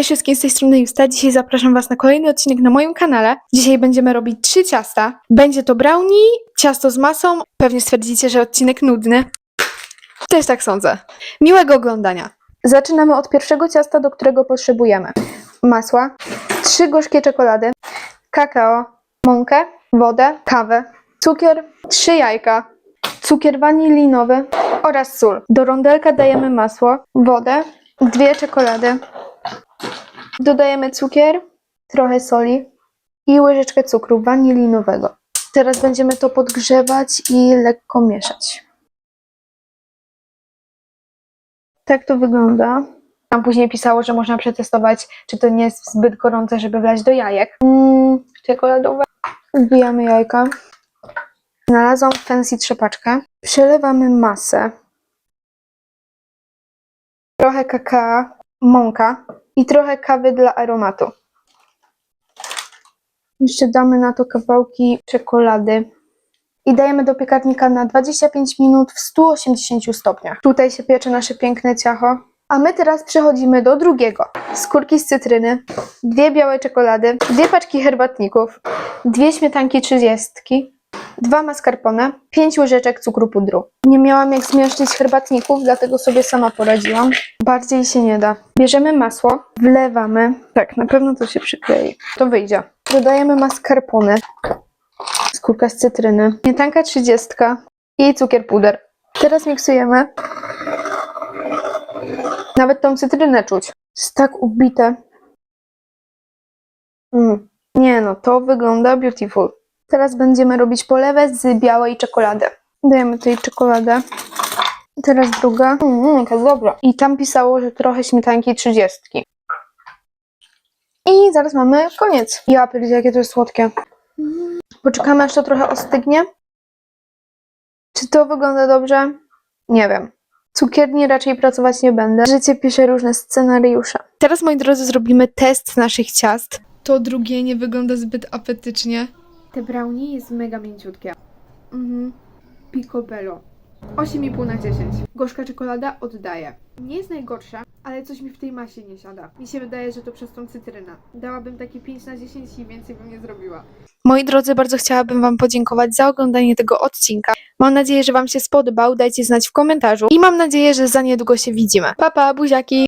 Cześć wszystkim, z tej strony Justa. Dzisiaj zapraszam Was na kolejny odcinek na moim kanale. Dzisiaj będziemy robić trzy ciasta. Będzie to brownie, ciasto z masą. Pewnie stwierdzicie, że odcinek nudny. Też tak sądzę. Miłego oglądania. Zaczynamy od pierwszego ciasta, do którego potrzebujemy masła, trzy gorzkie czekolady, kakao, mąkę, wodę, kawę, cukier, trzy jajka, cukier wanilinowy oraz sól. Do rondelka dajemy masło, wodę, dwie czekolady. Dodajemy cukier, trochę soli i łyżeczkę cukru wanilinowego. Teraz będziemy to podgrzewać i lekko mieszać. Tak to wygląda. Tam później pisało, że można przetestować, czy to nie jest zbyt gorące, żeby wlać do jajek. Mm, czekoladowe. Wbijamy jajka. Znalazłam fancy trzepaczkę. Przelewamy masę. Trochę kakao, mąka i trochę kawy dla aromatu. Jeszcze damy na to kawałki czekolady. I dajemy do piekarnika na 25 minut w 180 stopniach. Tutaj się piecze nasze piękne ciacho. A my teraz przechodzimy do drugiego. Skórki z cytryny, dwie białe czekolady, dwie paczki herbatników, dwie śmietanki trzydziestki, dwa mascarpone, pięć łyżeczek cukru pudru. Nie miałam jak zmieszczyć herbatników, dlatego sobie sama poradziłam. Bardziej się nie da. Bierzemy masło, wlewamy. Tak, na pewno to się przyklei. To wyjdzie. Dodajemy mascarpone, skórka z cytryny, śmietanka trzydziestka i cukier puder. Teraz miksujemy. Nawet tą cytrynę czuć. Jest tak ubite. Mm. Nie no, to wygląda beautiful. Teraz będziemy robić polewę z białej czekolady. Dajemy tutaj czekoladę. Teraz druga. Mmm, jaka dobra. I tam pisało, że trochę śmietanki trzydziestki. I zaraz mamy koniec. Ja pierdzie, jakie to jest słodkie. Poczekamy, aż to trochę ostygnie. Czy to wygląda dobrze? Nie wiem. Cukierni raczej pracować nie będę. Życie pisze różne scenariusze. Teraz, moi drodzy, zrobimy test naszych ciast. To drugie nie wygląda zbyt apetycznie. Te brownie jest mega mięciutkie. Mhm. Picobello. 8,5 na 10. Gorzka czekolada oddaje. Nie jest najgorsza, ale coś mi w tej masie nie siada. Mi się wydaje, że to przez tą cytrynę. Dałabym takie 5 na 10 i więcej bym nie zrobiła. Moi drodzy, bardzo chciałabym Wam podziękować za oglądanie tego odcinka. Mam nadzieję, że Wam się spodobał. Dajcie znać w komentarzu. I mam nadzieję, że za niedługo się widzimy. Pa, pa, buziaki!